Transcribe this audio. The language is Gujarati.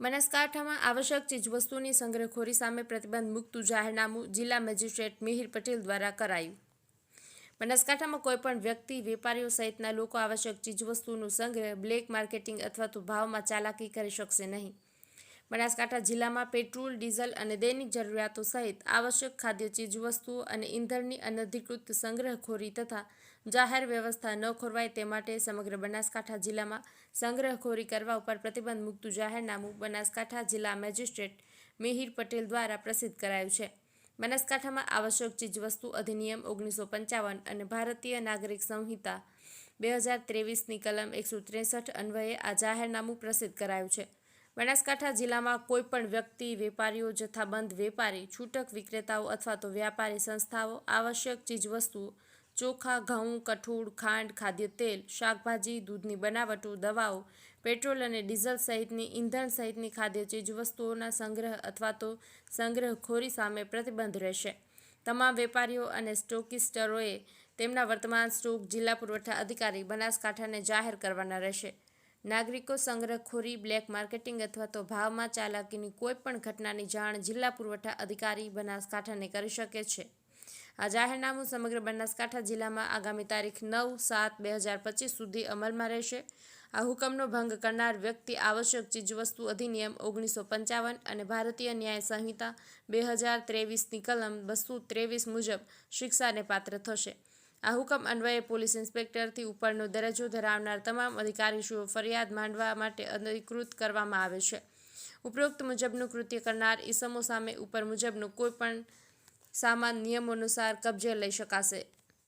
બનાસકાંઠામાં આવશ્યક ચીજવસ્તુની સંગ્રહખોરી સામે પ્રતિબંધ મૂકતું જાહેરનામું જિલ્લા મેજિસ્ટ્રેટ મિહિર પટેલ દ્વારા કરાયું. બનાસકાંઠામાં કોઈપણ વ્યક્તિ, વેપારીઓ સહિતના લોકો આવશ્યક ચીજવસ્તુનું સંગ્રહ, બ્લેક માર્કેટિંગ અથવા તો ભાવમાં ચાલાકી કરી શકશે નહીં. બનાસકાંઠા જિલ્લામાં પેટ્રોલ, ડીઝલ અને દૈનિક જરૂરિયાતો સહિત આવશ્યક ખાદ્ય, ચીજવસ્તુઓ અને ઇંધણની અનધિકૃત સંગ્રહખોરી તથા જાહેર વ્યવસ્થા ન ખોરવાય તે માટે સમગ્ર બનાસકાંઠા જિલ્લામાં સંગ્રહખોરી કરવા ઉપર પ્રતિબંધ મૂકતું જાહેરનામું બનાસકાંઠા જિલ્લા મેજિસ્ટ્રેટ મિહિર પટેલ દ્વારા પ્રસિદ્ધ કરાયું છે. બનાસકાંઠામાં આવશ્યક ચીજવસ્તુ અધિનિયમ ઓગણીસો પંચાવન અને ભારતીય નાગરિક સંહિતા બે હજાર ત્રેવીસની કલમ એકસો ત્રેસઠ અન્વયે આ જાહેરનામું પ્રસિદ્ધ કરાયું છે. બનાસકાંઠા જિલ્લામાં કોઈપણ વ્યક્તિ, વેપારીઓ, જથ્થાબંધ, વેપારી, છૂટક વિક્રેતાઓ અથવા તો વ્યાપારી સંસ્થાઓ, આવશ્યક ચીજવસ્તુઓ ચોખા, ઘઉં, કઠોળ, ખાંડ, ખાદ્ય તેલ, શાકભાજી, દૂધની બનાવટો, દવાઓ, પેટ્રોલ અને ડીઝલ સહિતની ઈંધણ સહિતની ખાદ્ય ચીજવસ્તુઓના સંગ્રહ અથવા તો સંગ્રહખોરી સામે પ્રતિબંધ રહેશે. તમામ વેપારીઓ અને સ્ટોકિસ્ટરોએ તેમના વર્તમાન સ્ટોક જિલ્લા પુરવઠા અધિકારી બનાસકાંઠાને જાહેર કરવાના રહેશે. નાગરિકો સંગ્રહખોરી, બ્લેક માર્કેટિંગ અથવા તો ભાવમાં ચાલાકીની કોઈપણ ઘટનાની જાણ જિલ્લા પુરવઠા અધિકારી બનાસકાંઠાને કરી શકે છે. આ જાહેરનામું સમગ્ર બનાસકાંઠા જિલ્લામાં આગામી તારીખ નવ સાત બે હજાર પચીસ સુધી અમલમાં રહેશે. આ હુકમનો ભંગ કરનાર વ્યક્તિ આવશ્યક ચીજવસ્તુ અધિનિયમ ઓગણીસો પંચાવન અને ભારતીય ન્યાય સંહિતા બે હજાર ત્રેવીસની કલમ બસો ત્રેવીસ મુજબ શિક્ષાને પાત્ર થશે. આ હુકમ અન્વયે પોલીસ ઇન્સ્પેક્ટરથી ઉપરનો દરજ્જો ધરાવનાર તમામ અધિકારીશ્રીઓ ફરિયાદ માંડવા માટે અધિકૃત કરવામાં આવે છે. ઉપરોક્ત મુજબનું કૃત્ય કરનાર ઈસમો સામે ઉપર મુજબનું કોઈપણ સામાન નિયમોનુસાર કબજે લઈ શકાશે.